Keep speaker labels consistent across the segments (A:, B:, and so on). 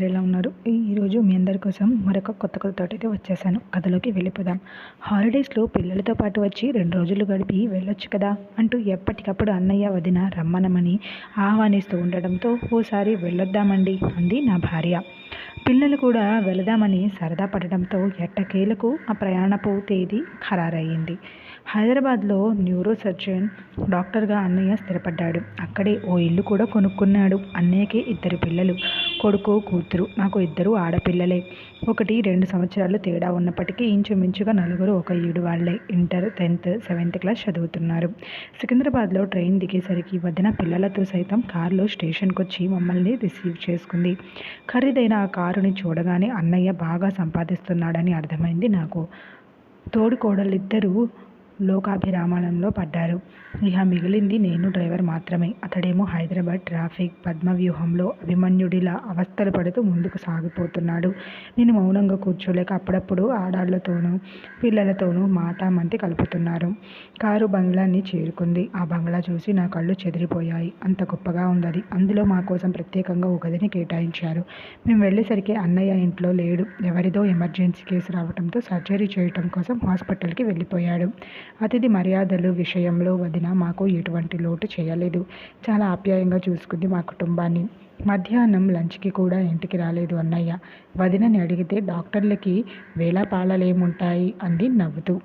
A: అందరూ ఎలా ఉన్నారు ఈరోజు మీ అందరి కోసం మరొక కొత్త కొత్త అయితే వచ్చేసాను. కథలోకి వెళ్ళిపోదాం. హాలిడేస్లో పిల్లలతో పాటు వచ్చి రెండు రోజులు గడిపి వెళ్ళొచ్చు కదా? అంటూ ఎప్పటికప్పుడు అన్నయ్య వదిన రమ్మనమని ఆహ్వానిస్తూ ఉండడంతో ఓసారి వెళ్ళొద్దామండి అంది నా భార్య. పిల్లలు కూడా వెళదామని సరదా పడడంతో ఎట్టకేలకు ఆ ప్రయాణపు తేదీ ఖరారయ్యింది. హైదరాబాద్లో న్యూరో సర్జన్ డాక్టర్గా అన్నయ్య స్థిరపడ్డాడు. అక్కడే ఓ ఇల్లు కూడా కొనుక్కున్నాడు. అన్నయ్యకి ఇద్దరు పిల్లలు కొడుకు కూతురు నాకు ఇద్దరు ఆడపిల్లలే. ఒకటి రెండు సంవత్సరాలు తేడా ఉన్నప్పటికీ ఇంచుమించుగా నలుగురు ఒక ఏడు వాళ్ళే. ఇంటర్ టెన్త్ సెవెంత్ క్లాస్ చదువుతున్నారు. సికింద్రాబాద్లో ట్రైన్ దిగేసరికి వదిన పిల్లలతో సైతం కారులో స్టేషన్కి వచ్చి మమ్మల్ని రిసీవ్ చేసుకుంది. ఖరీదైన ఆ కారుని చూడగానే అన్నయ్య బాగా సంపాదిస్తున్నాడని అర్థమైంది నాకు. తోడుకోడలిద్దరూ లోకాభిరామానంలో పడ్డారు. ఇక మిగిలింది నేను డ్రైవర్ మాత్రమే. అతడేమో హైదరాబాద్ ట్రాఫిక్ పద్మవ్యూహంలో అభిమన్యుడిలా అవస్థలు పడుతూ ముందుకు సాగిపోతున్నాడు. నేను మౌనంగా కూర్చోలేక అప్పుడప్పుడు ఆడాళ్ళతోనూ పిల్లలతోనూ మాటామంతి కలుపుతున్నారు. కారు బంగ్లాన్ని చేరుకుంది. ఆ బంగ్లా చూసి నా కళ్ళు చెదిరిపోయాయి. అంత గొప్పగా ఉందది. అందులో మా కోసం ప్రత్యేకంగా ఒక గదిని కేటాయించారు. మేము వెళ్ళేసరికి అన్నయ్య ఇంట్లో లేడు. ఎవరిదో ఎమర్జెన్సీ కేసు రావడంతో సర్జరీ చేయటం కోసం హాస్పిటల్కి వెళ్ళిపోయాడు. అతిథి మర్యాదలు విషయంలో వదిన మాకు ఎటువంటి లోటు చేయలేదు. చాలా ఆప్యాయంగా చూసుకుంది మా కుటుంబాన్ని. మధ్యాహ్నం లంచ్కి కూడా ఇంటికి రాలేదు అన్నయ్య. వదినని అడిగితే డాక్టర్లకి వేళాపాళలేముంటాయి? అంది నవ్వుతూ.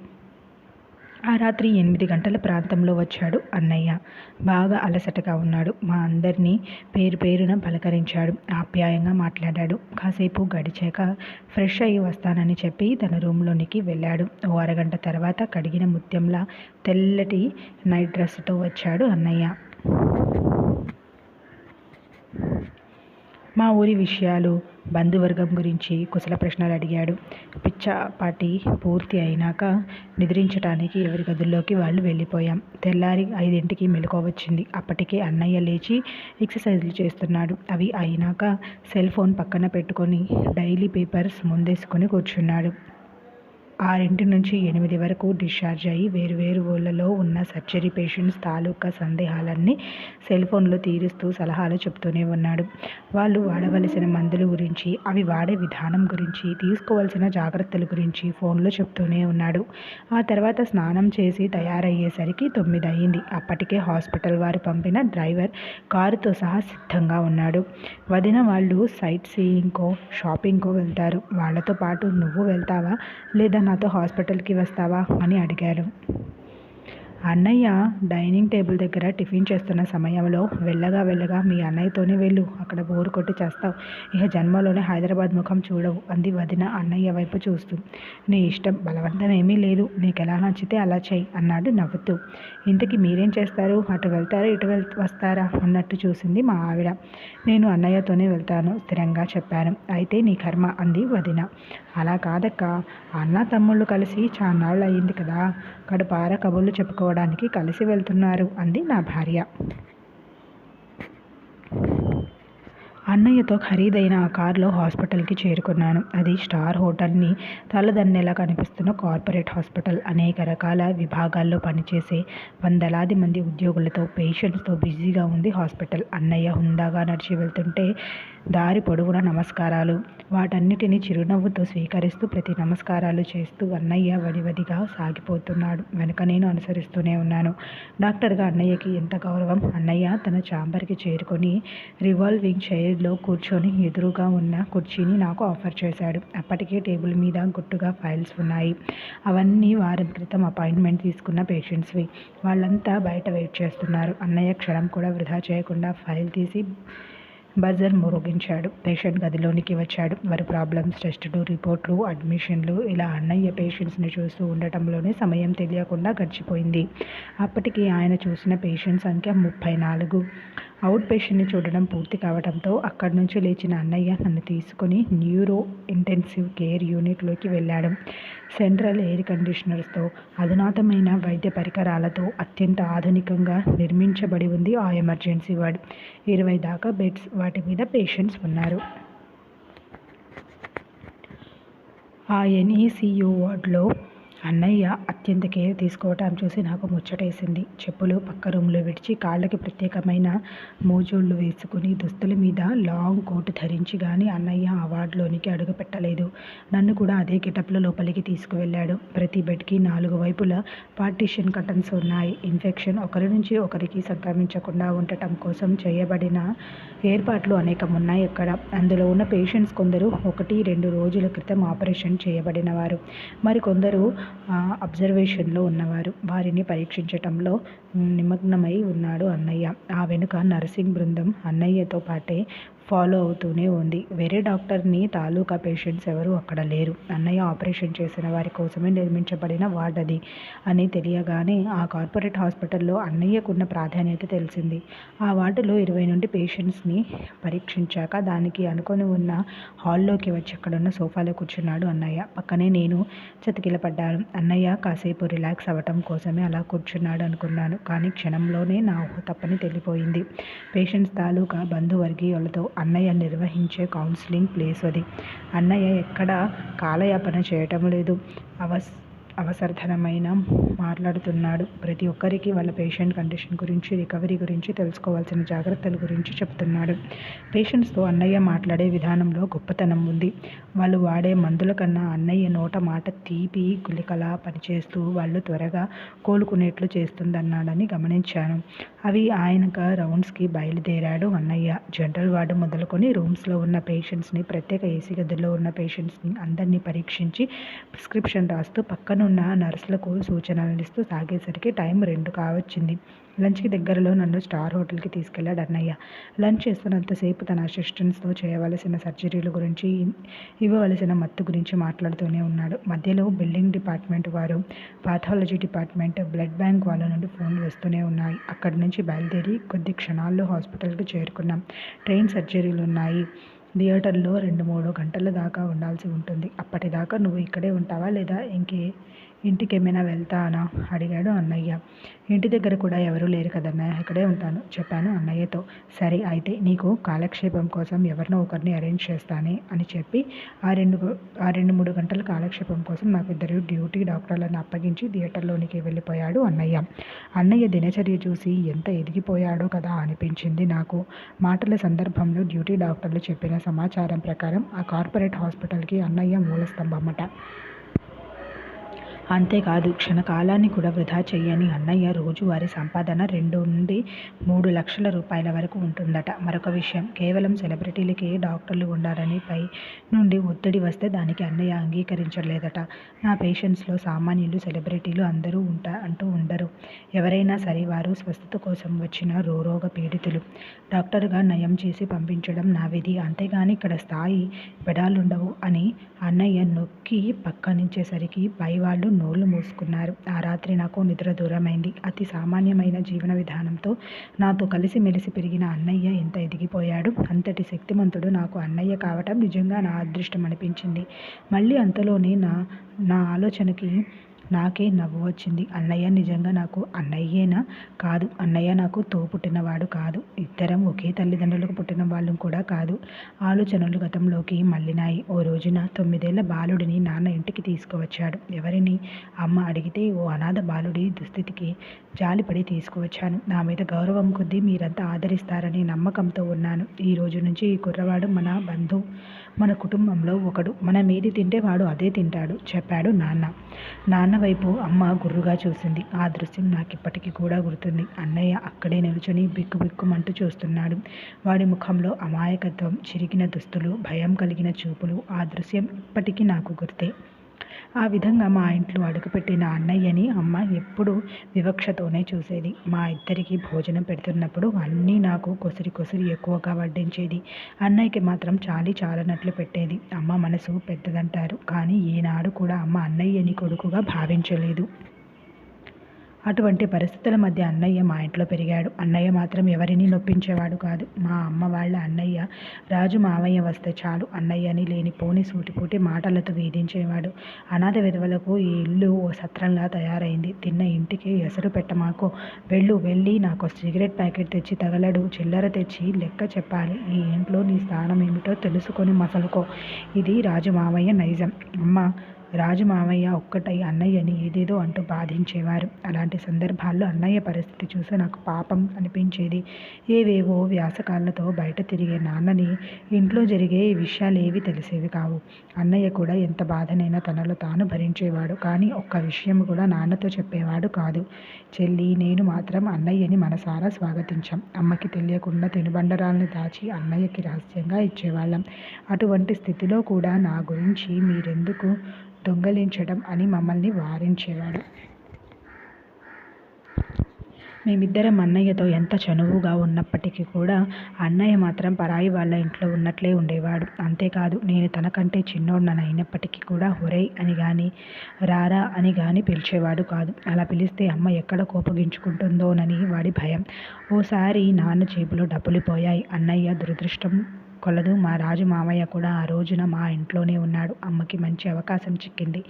A: ఆ రాత్రి ఎనిమిది గంటల ప్రాంతంలో వచ్చాడు అన్నయ్య. బాగా అలసటగా ఉన్నాడు. మా అందరినీ పేరు పేరున పలకరించాడు. ఆప్యాయంగా మాట్లాడాడు. కాసేపు గడిచాక ఫ్రెష్ అయ్యి వస్తానని చెప్పి తన రూమ్లోనికి వెళ్ళాడు. ఓ అరగంట తర్వాత కడిగిన ముత్యంలా తెల్లటి నైట్ డ్రెస్తో వచ్చాడు అన్నయ్య. మా ఊరి విషయాలు బంధువర్గం గురించి కుశల ప్రశ్నలు అడిగాడు. పిచ్చాపాటి పూర్తి అయినాక నిద్రించడానికి ఎవరి గదుల్లోకి వాళ్ళు వెళ్ళిపోయాం. తెల్లారి ఐదింటికి మెలకువ వచ్చింది. అప్పటికే అన్నయ్య లేచి ఎక్సర్సైజ్లు చేస్తున్నాడు. అవి అయినాక సెల్ ఫోన్ పక్కన పెట్టుకొని డైలీ పేపర్స్ ముందేసుకొని కూర్చున్నాడు. ఆరింటి నుంచి ఎనిమిది వరకు డిశ్చార్జ్ అయ్యి వేరువేరు ఊళ్ళలో ఉన్న సర్జరీ పేషెంట్స్ తాలూకా సందేహాలన్నీ సెల్ ఫోన్లో తీరుస్తూ సలహాలు చెప్తూనే ఉన్నాడు. వాళ్ళు వాడవలసిన మందుల గురించి అవి వాడే విధానం గురించి తీసుకోవాల్సిన జాగ్రత్తల గురించి ఫోన్లో చెప్తూనే ఉన్నాడు. ఆ తర్వాత స్నానం చేసి తయారయ్యేసరికి తొమ్మిది అయ్యింది అప్పటికే హాస్పిటల్ వారు పంపిన డ్రైవర్ కారుతో సహా సిద్ధంగా ఉన్నాడు. వదిన వాళ్ళు సైట్ సీయింగ్కో షాపింగ్కో వెళ్తారు. వాళ్ళతో పాటు నువ్వు వెళ్తావా? లేదా నాతో హాస్పిటల్కి వస్తావా? అని అడిగాడు అన్నయ్య డైనింగ్ టేబుల్ దగ్గర టిఫిన్ చేస్తున్న సమయంలో వెళ్ళగా వెళ్ళగా మీ అన్నయ్యతోనే వెళ్ళు అక్కడ బోరు కొట్టి చేస్తావు. ఇక జన్మలోనే హైదరాబాద్ ముఖం చూడవు అంది వదిన అన్నయ్య వైపు చూస్తూ. నీ ఇష్టం బలవంతం ఏమీ లేదు నీకు ఎలా నచ్చితే అలా చెయ్యి అన్నాడు నవ్వుతూ. ఇంతకీ మీరేం చేస్తారు? అటు వెళ్తారా ఇటు వెళ్ వస్తారా? అన్నట్టు చూసింది మా ఆవిడ. నేను అన్నయ్యతోనే వెళ్తాను స్థిరంగా చెప్పాను. అయితే నీ కర్మ అంది వదిన. అలా కాదక్క అన్న తమ్ముళ్ళు కలిసి చాన్నాళ్ళు అయ్యింది కదా కడుపార కబుర్లు చెప్పుకోవడానికి కలిసి వెళ్తున్నారు అంది నా భార్య. అన్నయ్యతో ఖరీదైన ఆ కారులో హాస్పిటల్కి చేరుకున్నాను. అది స్టార్ హోటల్ని తలదన్నెలా కనిపిస్తున్న కార్పొరేట్ హాస్పిటల్. అనేక రకాల విభాగాల్లో పనిచేసే వందలాది మంది ఉద్యోగులతో పేషెంట్స్తో బిజీగా ఉంది హాస్పిటల్. అన్నయ్య హుందాగా నడిచి వెళ్తుంటే దారి పొడవున నమస్కారాలు. వాటన్నిటిని చిరునవ్వుతో స్వీకరిస్తూ ప్రతి నమస్కారాలు చేస్తూ అన్నయ్య వడివదిగా సాగిపోతున్నాడు. వెనుక నేను అనుసరిస్తూనే ఉన్నాను. డాక్టర్గా అన్నయ్యకి ఎంత గౌరవం? అన్నయ్య తన ఛాంబర్కి చేరుకొని రివాల్వింగ్ సైడ్లో కూర్చొని ఎదురుగా ఉన్న కుర్చీని నాకు ఆఫర్ చేశాడు. అప్పటికే టేబుల్ మీద గుట్టుగా ఫైల్స్ ఉన్నాయి. అవన్నీ వారం క్రితం అపాయింట్మెంట్ తీసుకున్న పేషెంట్స్వి. వాళ్ళంతా బయట వెయిట్ చేస్తున్నారు. అన్నయ్య క్షణం కూడా వృధా చేయకుండా ఫైల్ తీసి బజర్ మోగించాడు పేషెంట్ గదిలోనికి వచ్చాడు. వారి ప్రాబ్లమ్స్ టెస్టులు రిపోర్ట్లు అడ్మిషన్లు ఇలా అన్నయ్య పేషెంట్స్ని చూస్తూ ఉండటంలోనే సమయం తెలియకుండా గడిచిపోయింది. అప్పటికి ఆయన చూసిన పేషెంట్ సంఖ్య ముప్పై నాలుగు. అవుట్ పేషెంట్ని చూడడం పూర్తి కావడంతో అక్కడి నుంచి లేచిన అన్నయ్య నన్ను తీసుకొని న్యూరో ఇంటెన్సివ్ కేర్ యూనిట్లోకి వెళ్ళాడు. సెంట్రల్ ఎయిర్ కండిషనర్స్తో అధునాతమైన వైద్య పరికరాలతో అత్యంత ఆధునికంగా నిర్మించబడి ఉంది ఆ ఎమర్జెన్సీ వార్డ్. ఇరవై దాకా బెడ్స్ వాటి మీద పేషెంట్స్ ఉన్నారు. ఆ ఎన్ఈసియు వార్డులో అన్నయ్య అత్యంత కేర్ తీసుకోవటం చూసి నాకు ముచ్చటేసింది. చెప్పులు పక్క రూమ్లో విడిచి కాళ్ళకి ప్రత్యేకమైన మోజోళ్ళు వేసుకుని దుస్తుల మీద లాంగ్ కోటు ధరించి కానీ అన్నయ్య ఆ వార్డులోనికి అడుగు పెట్టలేదు. నన్ను కూడా అదే గిటప్లో లోపలికి తీసుకువెళ్ళాడు. ప్రతి బెడ్కి నాలుగు వైపులా పార్టీషన్ కటన్స్ ఉన్నాయి. ఇన్ఫెక్షన్ ఒకరి నుంచి ఒకరికి సంక్రమించకుండా ఉండటం కోసం చేయబడిన ఏర్పాట్లు అనేకం ఉన్నాయి అక్కడ. అందులో ఉన్న పేషెంట్స్ కొందరు ఒకటి రెండు రోజుల క్రితం ఆపరేషన్ చేయబడిన వారు. మరికొందరు అబ్జర్వేషన్లో ఉన్నవారు. వారిని పరీక్షించటంలో నిమగ్నమై ఉన్నాడు అన్నయ్య. ఆ వెనుక నర్సింగ్ బృందం అన్నయ్యతో పాటే ఫాలో అవుతూనే ఉంది. వేరే డాక్టర్ని తాలూకా పేషెంట్స్ ఎవరు అక్కడ లేరు. అన్నయ్య ఆపరేషన్ చేసిన వారి కోసమే నిర్మించబడిన వార్డ్ అది అని తెలియగానే ఆ కార్పొరేట్ హాస్పిటల్లో అన్నయ్యకున్న ప్రాధాన్యత తెలిసింది. ఆ వార్డులో ఇరవై నుండి పేషెంట్స్ని పరీక్షించాక దానికి అనుకొని ఉన్న హాల్లోకి వచ్చి అక్కడున్న సోఫాలో కూర్చున్నాడు అన్నయ్య. పక్కనే నేను చతికిలపడ్డాను అన్నయ్య కాసేపు రిలాక్స్ అవ్వటం కోసమే అలా కూర్చున్నాడు అనుకున్నాను. కానీ క్షణంలోనే నా ఊహ తప్పని తెలిపోయింది. పేషెంట్స్ తాలూకా బంధువర్గీయులతో అన్నయ్య నిర్వహించే కౌన్సిలింగ్ ప్లేస్ అది. అన్నయ్య ఎక్కడ కాలయాపన చేయటం లేదు. అవస్ అవసరధనమైన మాట్లాడుతున్నాడు. ప్రతి ఒక్కరికి వాళ్ళ పేషెంట్ కండిషన్ గురించి రికవరీ గురించి తెలుసుకోవాల్సిన జాగ్రత్తల గురించి చెప్తున్నాడు. పేషెంట్స్తో అన్నయ్య మాట్లాడే విధానంలో గొప్పతనం ఉంది. వాళ్ళు వాడే మందుల కన్నా అన్నయ్య నోట మాట తీపి గులికలా పనిచేస్తూ వాళ్ళు త్వరగా కోలుకునేట్లు చేస్తుందన్నాడని గమనించాను. అవి ఆయనక రౌండ్స్కి బయలుదేరాడు అన్నయ్య. జనరల్ వార్డు మొదలుకొని రూమ్స్లో ఉన్న పేషెంట్స్ని ప్రత్యేక ఏసీ గదుల్లో ఉన్న పేషెంట్స్ని అందరినీ పరీక్షించి ప్రిస్క్రిప్షన్ రాస్తూ పక్కనున్న నర్సులకు సూచనలు ఇస్తూ సాగేసరికి టైం రెండు కావచ్చింది. లంచ్కి దగ్గరలో నన్ను స్టార్ హోటల్కి తీసుకెళ్ళాడు అన్నయ్య. లంచ్ చేస్తున్నంతసేపు తన అసిస్టెంట్స్తో చేయవలసిన సర్జరీల గురించి ఇవ్వవలసిన మత్తు గురించి మాట్లాడుతూనే ఉన్నాడు. మధ్యలో బిల్డింగ్ డిపార్ట్మెంట్ వారు పాథాలజీ డిపార్ట్మెంట్ బ్లడ్ బ్యాంక్ వాళ్ళ నుండి ఫోన్లు వస్తూనే ఉన్నాయి. అక్కడి నుంచి బయలుదేరి కొద్ది క్షణాల్లో హాస్పిటల్కి చేరుకున్నాం. ట్రైన్ సర్జరీలు ఉన్నాయి. థియేటర్లో రెండు మూడు గంటల దాకా ఉండాల్సి ఉంటుంది. అప్పటిదాకా నువ్వు ఇక్కడే ఉంటావా లేదా ఇంకే ఇంటికి ఏమైనా వెళ్తానా? అడిగాడు అన్నయ్య. ఇంటి దగ్గర కూడా ఎవరూ లేరు కదన్నయ్య ఇక్కడే ఉంటాను చెప్పాను అన్నయ్యతో. సరే అయితే నీకు కాలక్షేపం కోసం ఎవరినో ఒకరిని అరేంజ్ చేస్తానే అని చెప్పి ఆ రెండు ఆ రెండు మూడు గంటల కాలక్షేపం కోసం నాకు ఇద్దరు డ్యూటీ డాక్టర్లను అప్పగించి థియేటర్లోనికి వెళ్ళిపోయాడు అన్నయ్య. అన్నయ్య దినచర్య చూసి ఎంత ఎదిగిపోయాడో కదా అనిపించింది నాకు. మాటల సందర్భంలో డ్యూటీ డాక్టర్లు చెప్పిన సమాచారం ప్రకారం ఆ కార్పొరేట్ హాస్పిటల్కి అన్నయ్య మూలస్తంభమట అంతేకాదు క్షణకాలాన్ని కూడా వృధా చేయని అన్నయ్య రోజువారీ సంపాదన రెండు నుండి మూడు లక్షల రూపాయల వరకు ఉంటుందట. మరొక విషయం కేవలం సెలబ్రిటీలకే డాక్టర్లు ఉండాలని పై నుండి ఒత్తిడి వస్తే దానికి అన్నయ్య అంగీకరించలేదట. నా పేషెంట్స్లో సామాన్యులు సెలబ్రిటీలు అందరూ ఉంటా అంటూ ఉండరు. ఎవరైనా సరే వారు స్వస్థత కోసం వచ్చిన రోరోగ పీడితులు. డాక్టర్గా నయం చేసి పంపించడం నా విధి. అంతేగాని ఇక్కడ స్థాయి పెడాలుండవు అని అన్నయ్య నొక్కి పక్కనించేసరికి పై వాళ్ళు నోళ్ళు మూసుకున్నారు. ఆ రాత్రి నాకు నిద్ర దూరమైంది. అతి సామాన్యమైన జీవన విధానంతో నాతో కలిసి మెలిసి పెరిగిన అన్నయ్య ఎంత ఎదిగిపోయాడు? అంతటి శక్తిమంతుడు నాకు అన్నయ్య కావటం నిజంగా నా అదృష్టం అనిపించింది మళ్ళీ అంతలోనే నా నా ఆలోచనకి నాకే నవ్వు వచ్చింది. అన్నయ్య నిజంగా నాకు అన్నయ్యేనా కాదు. అన్నయ్య నాకు తో పుట్టినవాడు కాదు. ఇద్దరం ఒకే తల్లిదండ్రులకు పుట్టిన వాళ్ళు కూడా కాదు. ఆలోచనలు గతంలోకి మళ్ళినాయి. ఓ రోజున తొమ్మిదేళ్ళ బాలుడిని నాన్న ఇంటికి తీసుకువచ్చాడు. ఎవరిని? అమ్మ అడిగితే ఓ అనాథ బాలుడి దుస్థితికి జాలిపడి తీసుకువచ్చాను. నా మీద గౌరవం కొద్దీ మీరంతా ఆదరిస్తారని నమ్మకంతో ఉన్నాను. ఈ రోజు నుంచి ఈ కుర్రవాడు మన బంధువు. మన కుటుంబంలో ఒకడు మనం ఏది తింటే వాడు అదే తింటాడు చెప్పాడు నాన్న. నాన్న వైపు అమ్మ గుర్రుగా చూసింది. ఆ దృశ్యం నాకు ఇప్పటికీ కూడా గుర్తుంది. అన్నయ్య అక్కడే నిలుచుని బిక్కు బిక్కుమంటూ చూస్తున్నాడు. వాడి ముఖంలో అమాయకత్వం చిరిగిన దుస్తులు భయం కలిగిన చూపులు ఆ దృశ్యం ఇప్పటికీ నాకు గుర్తే. ఆ విధంగా మా ఇంట్లో అడుగుపెట్టిన అన్నయ్యని అమ్మ ఎప్పుడూ వివక్షతోనే చూసేది. మా ఇద్దరికి భోజనం పెడుతున్నప్పుడు అన్నీ నాకు కొసిరి కొసిరి ఎక్కువగా వడ్డించేది. అన్నయ్యకి మాత్రం చాలి చాలనట్లు పెట్టేది. అమ్మ మనసు పెద్దదంటారు. కానీ ఈనాడు కూడా అమ్మ అన్నయ్యని కొడుకుగా భావించలేదు. అటువంటి పరిస్థితుల మధ్య అన్నయ్య మా ఇంట్లో పెరిగాడు. అన్నయ్య మాత్రం ఎవరిని నొప్పించేవాడు కాదు. మా అమ్మ వాళ్ళ అన్నయ్య రాజు మావయ్య వస్తే చాలు. అన్నయ్యని లేని పోని సూటిపూటి మాటలతో వేధించేవాడు. అనాథ విధవలకు ఈ ఇల్లు ఓ సత్రంలా తయారైంది. తిన్న ఇంటికి ఎసరు పెట్టమాకో. వెళ్ళు వెళ్ళి నాకు సిగరెట్ ప్యాకెట్ తెచ్చి తగలడు. చిల్లర తెచ్చి లెక్క చెప్పాలి. ఈ ఇంట్లో నీ స్థానం ఏమిటో తెలుసుకొని మసలుకో. ఇది రాజు మావయ్య నైజం. అమ్మ రాజు మామయ్య ఒక్కటై అన్నయ్యని ఏదేదో అంటూ బాధించేవారు. అలాంటి సందర్భాల్లో అన్నయ్య పరిస్థితి చూసి నాకు పాపం అనిపించేది. ఏవేవో వ్యాసకాలతో బయట తిరిగే నాన్నని ఇంట్లో జరిగే విషయాలు ఏవి తెలిసేవి కావు. అన్నయ్య కూడా ఎంత బాధనైనా తనలో తాను భరించేవాడు. కానీ ఒక్క విషయం కూడా నాన్నతో చెప్పేవాడు కాదు. చెల్లి నేను మాత్రం అన్నయ్యని మనసారా స్వాగతించాం. అమ్మకి తెలియకుండా తినుబండరాలను దాచి అన్నయ్యకి రహస్యంగా ఇచ్చేవాళ్ళం. అటువంటి స్థితిలో కూడా నా గురించి మీరెందుకు దొంగలించడం అని మమ్మల్ని వారించేవాడు. మేమిద్దరం అన్నయ్యతో ఎంత చనువుగా ఉన్నప్పటికీ కూడా అన్నయ్య మాత్రం పరాయి వాళ్ళ ఇంట్లో ఉన్నట్లే ఉండేవాడు. అంతేకాదు నేను తనకంటే చిన్నోడినని అయినప్పటికీ కూడా ఒరేయ్ అని కానీ రారా అని కానీ పిలిచేవాడు కాదు. అలా పిలిస్తే అమ్మ ఎక్కడ కోపగించుకుంటుందోనని వాడి భయం. ఓసారి నాన్న జేబులో డబ్బులు పోయాయి. అన్నయ్య దురదృష్టం కొలదు. మా రాజు మామయ్య కూడా ఆ రోజున మా ఇంట్లోనే ఉన్నాడు. అమ్మకి మంచి అవకాశం చిక్కింది.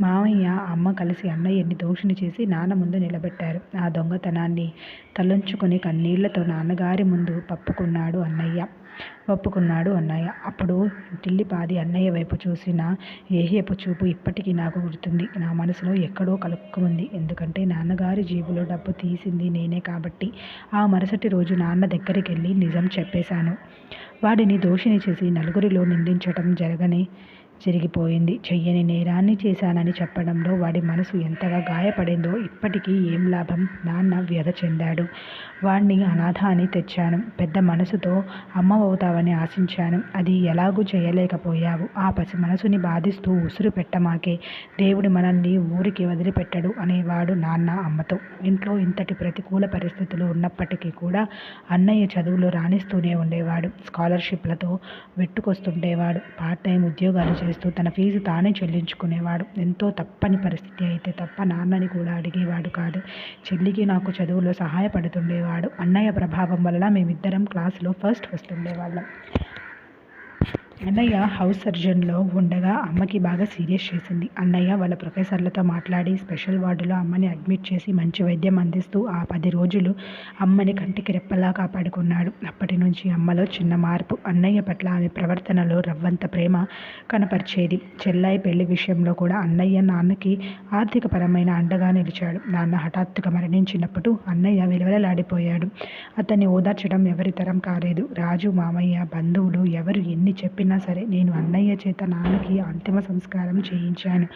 A: మామయ్య అమ్మ కలిసి అన్నయ్యని దోషిని చేసి నాన్న ముందు నిలబెట్టారు. ఆ దొంగతనాన్ని తలంచుకొని కన్నీళ్ళతో నాన్నగారి ముందు పప్పుకున్నాడు అన్నయ్య. ఒప్పుకున్నాడు అన్నయ్య. అప్పుడు టిల్లిపాది అన్నయ్య వైపు చూసిన ఏహేపు చూపు ఇప్పటికీ నాకు గుర్తుంది. నా మనసులో ఎక్కడో కలుక్కుమంది ఎందుకంటే నాన్నగారి జేబులో డబ్బు తీసింది నేనే కాబట్టి ఆ మరుసటి రోజు నాన్న దగ్గరికి వెళ్ళి నిజం చెప్పేశాను. వాడిని దోషిని చేసి నలుగురిలో నిందించటం జరగని జరిగిపోయింది చెయ్యని నేరాన్ని చేశానని చెప్పడంలో వాడి మనసు ఎంతగా గాయపడిందో ఇప్పటికీ ఏం లాభం? నాన్న వ్యధ చెందాడు. వాణ్ణి అనాథ అని తెచ్చాను. పెద్ద మనసుతో అమ్మ అవుతావని ఆశించాను. అది ఎలాగూ చేయలేకపోయావు. ఆ పసి మనసుని బాధిస్తూ ఉసురు పెట్టమాకే. దేవుడు మనల్ని ఊరికి వదిలిపెట్టడు అనేవాడు నాన్న అమ్మతో. ఇంట్లో ఇంతటి ప్రతికూల పరిస్థితులు ఉన్నప్పటికీ కూడా అన్నయ్య చదువులు రాణిస్తూనే ఉండేవాడు. స్కాలర్షిప్లతో వెట్టుకొస్తుండేవాడు. పార్ట్ టైం ఉద్యోగాలు సంపాదిస్తూ తన ఫీజు తానే చెల్లించుకునేవాడు. ఎంతో తప్పని పరిస్థితి అయితే తప్ప నాన్నని కూడా అడిగేవాడు కాదు. చెల్లికి నాకు చదువులో సహాయపడుతుండేవాడు. అన్నయ్య ప్రభావం వల్ల మేమిద్దరం క్లాసులో ఫస్ట్ వస్తుండేవాళ్ళం. అన్నయ్య హౌస్ సర్జన్లో ఉండగా అమ్మకి బాగా సీరియస్ చేసింది. అన్నయ్య వాళ్ళ ప్రొఫెసర్లతో మాట్లాడి స్పెషల్ వార్డులో అమ్మని అడ్మిట్ చేసి మంచి వైద్యం అందిస్తూ ఆ పది రోజులు అమ్మని కంటికి రెప్పలా కాపాడుకున్నాడు. అప్పటి నుంచి అమ్మలో చిన్న మార్పు. అన్నయ్య పట్ల ఆమె ప్రవర్తనలో రవ్వంత ప్రేమ కనపరిచేది. చెల్లాయి పెళ్ళి విషయంలో కూడా అన్నయ్య నాన్నకి ఆర్థికపరమైన అండగా నిలిచాడు. నాన్న హఠాత్తుగా మరణించినప్పుడు అన్నయ్య విలువలలాడిపోయాడు. అతన్ని ఓదార్చడం ఎవరి తరం కాలేదు. రాజు మామయ్య బంధువులు ఎవరు ఎన్ని చెప్పినా సరే నేను అన్నయ్య చేత నాన్నకి అంతిమ సంస్కారం చేయించాను.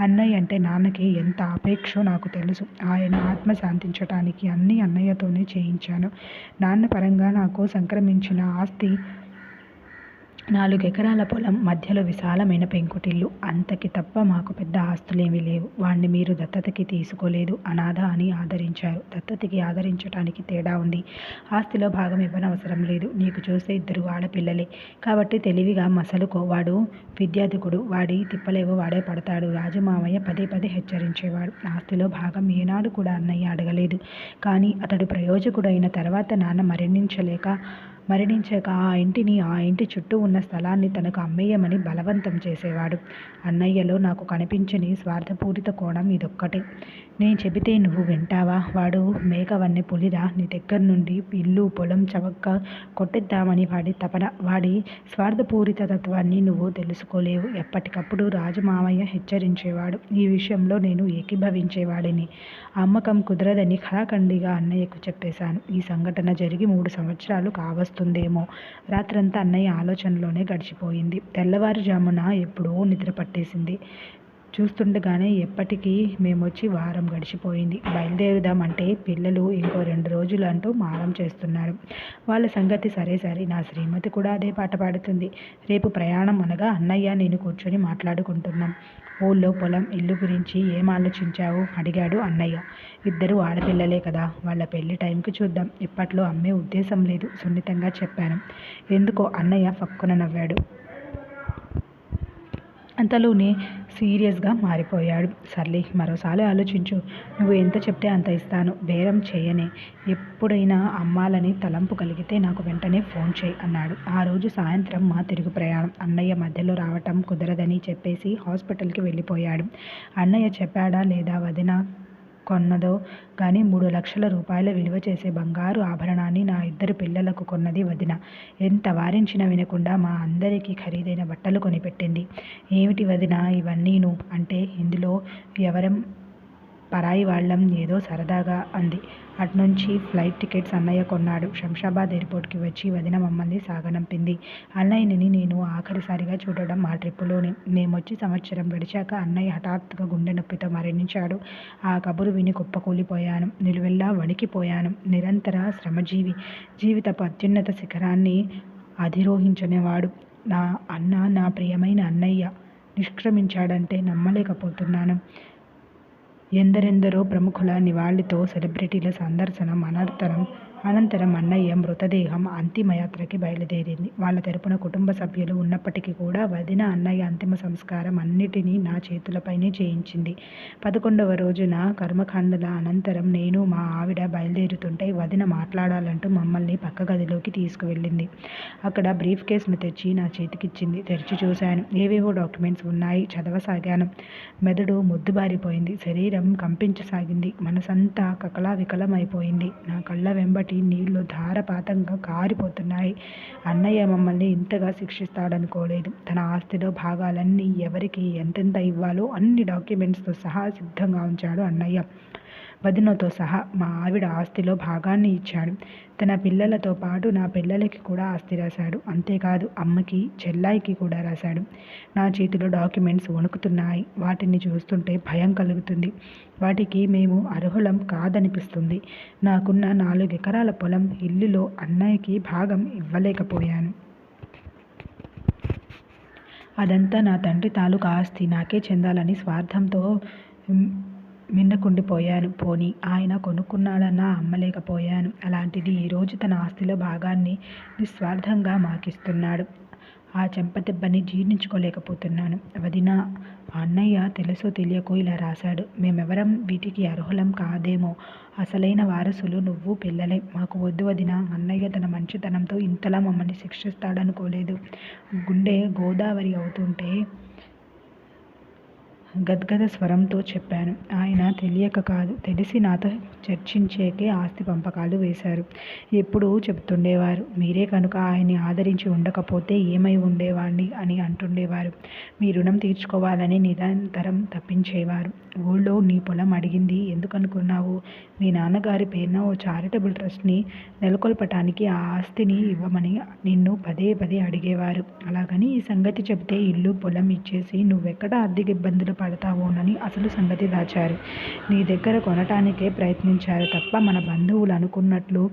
A: అన్నయ్య అంటే నాన్నకి ఎంత ఆపేక్షో నాకు తెలుసు. ఆయన ఆత్మ శాంతించటానికి అన్నీ అన్నయ్యతోనే చేయించాను. నాన్న పరంగా నాకు సంక్రమించిన ఆస్తి నాలుగెకరాల పొలం మధ్యలో విశాలమైన పెంకుటిల్లు. అంతకి తప్ప మాకు పెద్ద ఆస్తులేమీ లేవు. వాణ్ణి మీరు దత్తతకి తీసుకోలేదు. అనాథ అని ఆదరించారు. దత్తతకి ఆదరించడానికి తేడా ఉంది. ఆస్తిలో భాగం ఇవ్వనవసరం లేదు. నీకు చూస్తే ఇద్దరు ఆడపిల్లలే. కాబట్టి తెలివిగా మసలుకో. వాడు విద్యార్థికుడు వాడి తిప్పలేవో వాడే పడతాడు. రాజమామయ్య పదే పదే హెచ్చరించేవాడు. ఆస్తిలో భాగం ఏనాడు కూడా అన్నయ్య అడగలేదు. కానీ అతడు ప్రయోజకుడైన తర్వాత నాన్న మరణించలేక మరణించాక ఆ ఇంటిని ఆ ఇంటి చుట్టూ ఉన్న స్థలాన్ని తనకు అమ్మేయమని బలవంతం చేసేవాడు. అన్నయ్యలో నాకు కనిపించని స్వార్థపూరిత కోణం ఇదొక్కటే. నేను చెబితే నువ్వు వింటావా? వాడు మేకవన్నె పులిరా నీ దగ్గర నుండి ఇల్లు పొలం చవక్క కొట్టేద్దామని వాడి తపన వాడి స్వార్థపూరిత తత్వాన్ని నువ్వు తెలుసుకోలేవు. ఎప్పటికప్పుడు రాజమామయ్య హెచ్చరించేవాడు. ఈ విషయంలో నేను ఏకీభవించేవాడిని. అమ్మకం కుదరదని ఖరాఖండిగా అన్నయ్యకు చెప్పేశాను. ఈ సంఘటన జరిగి మూడు సంవత్సరాలు కావస్తుందేమో రాత్రంతా అన్నయ్య ఆలోచనలోనే గడిచిపోయింది. తెల్లవారుజామున ఎప్పుడో నిద్ర పట్టేసింది చూస్తుండగానే ఎప్పటికీ మేమొచ్చి వారం గడిచిపోయింది. బయలుదేరుదామంటే పిల్లలు ఇంకో రెండు రోజులు అంటూ మారం చేస్తున్నారు. వాళ్ళ సంగతి సరే సరే నా శ్రీమతి కూడా అదే పాట పాడుతుంది. రేపు ప్రయాణం అనగా అన్నయ్య నేను కూర్చొని మాట్లాడుకుంటున్నాం. ఊళ్ళో పొలం ఇల్లు గురించి ఏం ఆలోచించావు? అడిగాడు అన్నయ్య. ఇద్దరు ఆడపిల్లలే కదా వాళ్ళ పెళ్ళి టైంకి చూద్దాం. ఇప్పట్లో అమ్మే ఉద్దేశం లేదు సున్నితంగా చెప్పాను. ఎందుకో అన్నయ్య ఫక్కున నవ్వాడు. అంతలోనే సీరియస్గా మారిపోయాడు. సర్లే మరోసారి ఆలోచించు. నువ్వు ఎంత చెప్తే అంత ఇస్తాను. బేరం చేయనే. ఎప్పుడైనా అమ్మాలని తలంపు కలిగితే నాకు వెంటనే ఫోన్ చేయి అన్నాడు. ఆ రోజు సాయంత్రం మా తిరుగు ప్రయాణం. అన్నయ్య మధ్యలో రావటం కుదరదని చెప్పేసి హాస్పిటల్కి వెళ్ళిపోయాడు. అన్నయ్య చెప్పాడా లేదా వదిన? కొన్నదో? కానీ మూడు లక్షల రూపాయల విలువ చేసే బంగారు ఆభరణాన్ని నా ఇద్దరు పిల్లలకు కొన్నది వదిన. ఎంత వారించినా వినకుండా మా అందరికీ ఖరీదైన బట్టలు కొనిపెట్టింది. ఏమిటి వదిన ఇవన్నీను? అంటే ఇందులో ఎవరం పరాయి వాళ్ళం ఏదో సరదాగా అంది. అట్నుంచి ఫ్లైట్ టికెట్స్ అన్నయ్య కొన్నాడు. శంషాబాద్ ఎయిర్పోర్ట్కి వచ్చి వదిన మమ్మల్ని సాగనంపింది. అన్నయ్యని నేను ఆఖరిసారిగా చూడడం మా ట్రిప్పులోనే. మేమొచ్చి సంవత్సరం గడిచాక అన్నయ్య హఠాత్తుగా గుండె నొప్పితో మరణించాడు. ఆ కబురు విని కుప్పకూలిపోయాను. నిలువెల్లా వణికిపోయాను. నిరంతర శ్రమజీవి జీవితపు అత్యున్నత శిఖరాన్ని అధిరోహించనివాడు. నా అన్న నా ప్రియమైన అన్నయ్య నిష్క్రమించాడంటే నమ్మలేకపోతున్నాను. ఎందరెందరో ప్రముఖుల నివాళితో సెలబ్రిటీల సందర్శనం అనర్థనం అనంతరం అన్నయ్య మృతదేహం అంతిమయాత్రకి బయలుదేరింది. వాళ్ళ తరపున కుటుంబ సభ్యులు ఉన్నప్పటికీ కూడా వదిన అన్నయ్య అంతిమ సంస్కారం అన్నిటినీ నా చేతులపైనే చేయించింది. పదకొండవ రోజున కర్మకాండల అనంతరం నేను మా ఆవిడ బయలుదేరుతుంటే వదిన మాట్లాడాలంటూ మమ్మల్ని పక్క గదిలోకి తీసుకువెళ్ళింది. అక్కడ బ్రీఫ్ కేసును తెచ్చి నా చేతికిచ్చింది. తెరిచి చూశాను. ఏవేవో డాక్యుమెంట్స్ ఉన్నాయి. చదవసాగాను. మెదడు మొద్దుబారిపోయింది. శరీరం కంపించసాగింది. మనసంతా కకలా వికలమైపోయింది నా కళ్ళ వెంబటి నీళ్ళు ధారపాతంగా కారిపోతున్నాయి. అన్నయ్య మమ్మల్ని ఇంతగా శిక్షిస్తాడనుకోలేదు. తన ఆస్తిలో భాగాలన్నీ ఎవరికి ఎంతెంత ఇవ్వాలో అన్ని డాక్యుమెంట్స్తో సహా సిద్ధంగా ఉంచాడు అన్నయ్య. వదినతో సహా మా ఆవిడ ఆస్తిలో భాగాన్ని ఇచ్చాడు. తన పిల్లలతో పాటు నా పిల్లలకి కూడా ఆస్తి రాశాడు. అంతేకాదు అమ్మకి చెల్లాయికి కూడా రాశాడు. నా చేతిలో డాక్యుమెంట్స్ వణుకుతున్నాయి. వాటిని చూస్తుంటే భయం కలుగుతుంది. వాటికి మేము అర్హులం కాదనిపిస్తుంది. నాకున్న నాలుగు ఎకరాల పొలం ఇల్లులో అన్నయ్యకి భాగం ఇవ్వలేకపోయాను. అదంతా నా తండ్రి తాలూకా ఆస్తి. నాకే చెందాలని స్వార్థంతో మిన్నకుండిపోయాను పోనీ ఆయన కొనుక్కున్నాడన్నా అమ్మలేకపోయాను. అలాంటిది ఈరోజు తన ఆస్తిలో భాగాన్ని నిస్వార్థంగా మాకిస్తున్నాడు. ఆ చెంపదెబ్బని జీర్ణించుకోలేకపోతున్నాను. వదిన అన్నయ్య తెలుసో తెలియకో ఇలా రాశాడు. మేమెవరం వీటికి అర్హులం కాదేమో. అసలైన వారసులు నువ్వు పిల్లలే. మాకు వద్దు వదిన. అన్నయ్య తన మంచితనంతో ఇంతలా మమ్మల్ని శిక్షిస్తాడనుకోలేదు. గుండె గోదావరి అవుతుంటే గద్గద స్వరంతో చెప్పాను. ఆయన తెలియక కాదు తెలిసి నాతో చర్చించేకే ఆస్తి పంపకాలు వేశారు. ఎప్పుడూ చెబుతుండేవారు మీరే కనుక ఆయన్ని ఆదరించి ఉండకపోతే ఏమై ఉండేవాడిని అని అంటుండేవారు. మీ రుణం తీర్చుకోవాలని నిరంతరం తప్పించేవారు ఊళ్ళో నీ పొలం అడిగింది ఎందుకనుకున్నావు? మీ నాన్నగారి పేరున ఓ చారిటబుల్ ట్రస్ట్ని నెలకొల్పటానికి ఆ ఆస్తిని ఇవ్వమని నిన్ను పదే పదే అడిగేవారు. అలాగని ఈ సంగతి చెబితే ఇల్లు పొలం ఇచ్చేసి నువ్వెక్కడ ఆర్థిక ఇబ్బందులు పడతావోనని అసలు సంగతి దాచారు. నీ దగ్గర కొనటానికే ప్రయత్నించారు తప్ప మన బంధువులు అనుకున్నట్లు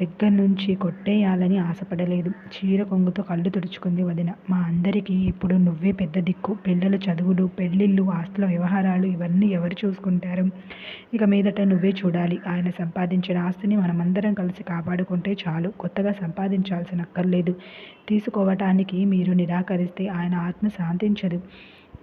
A: దగ్గర నుంచి కొట్టేయాలని ఆశపడలేదు. చీర కొంగుతో కళ్ళు తుడుచుకుంది వదిన. మా అందరికీ ఇప్పుడు నువ్వే పెద్ద దిక్కు. పిల్లల చదువులు పెళ్ళిళ్ళు ఆస్తుల వ్యవహారాలు ఇవన్నీ ఎవరు చూసుకుంటారు? ఇక మీదట నువ్వే చూడాలి. ఆయన సంపాదించిన ఆస్తిని మనమందరం కలిసి కాపాడుకుంటే చాలు. కొత్తగా సంపాదించాల్సిన అక్కర్లేదు. తీసుకోవటానికి మీరు నిరాకరిస్తే ఆయన ఆత్మ శాంతించదు.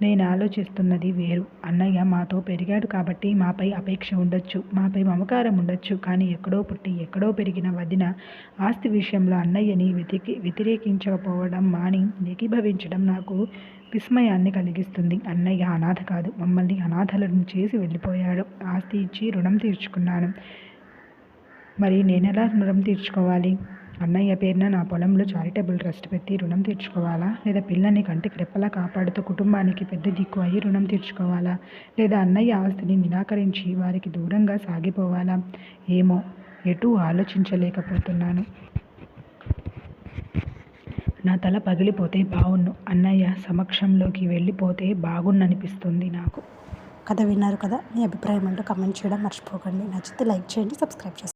A: నేను ఆలోచిస్తున్నది వేరు. అన్నయ్య మాతో పెరిగాడు కాబట్టి మాపై అపేక్ష ఉండొచ్చు. మాపై మమకారం ఉండొచ్చు. కానీ ఎక్కడో పుట్టి ఎక్కడో పెరిగిన వదిన ఆస్తి విషయంలో అన్నయ్యని వ్యతికి వ్యతిరేకించకపోవడం మాని ఏకీభవించడం నాకు విస్మయాన్ని కలిగిస్తుంది. అన్నయ్య అనాథ కాదు. మమ్మల్ని అనాథలను చేసి వెళ్ళిపోయాడు. ఆస్తి ఇచ్చి రుణం తీర్చుకున్నాను. మరి నేనెలా రుణం తీర్చుకోవాలి? అన్నయ్య పేరున నా పొలంలో చారిటబుల్ ట్రస్ట్ పెట్టి రుణం తీర్చుకోవాలా? లేదా పిల్లల్ని కంటి రెప్పలా కాపాడుతూ కుటుంబానికి పెద్ద దిక్కు అయ్యి రుణం తీర్చుకోవాలా? లేదా అన్నయ్య ఆస్తిని నిరాకరించి వారికి దూరంగా సాగిపోవాలా? ఏమో ఎటూ ఆలోచించలేకపోతున్నాను. నా తల పగిలిపోతే బాగున్ను అన్నయ్య సమక్షంలోకి వెళ్ళిపోతే బాగున్ననిపిస్తుంది నాకు.
B: కథ విన్నారు కదా? మీ అభిప్రాయం అంటూ కమెంట్ చేయడం మర్చిపోకండి. నచ్చితే లైక్ చేయండి సబ్స్క్రైబ్ చేసుకోండి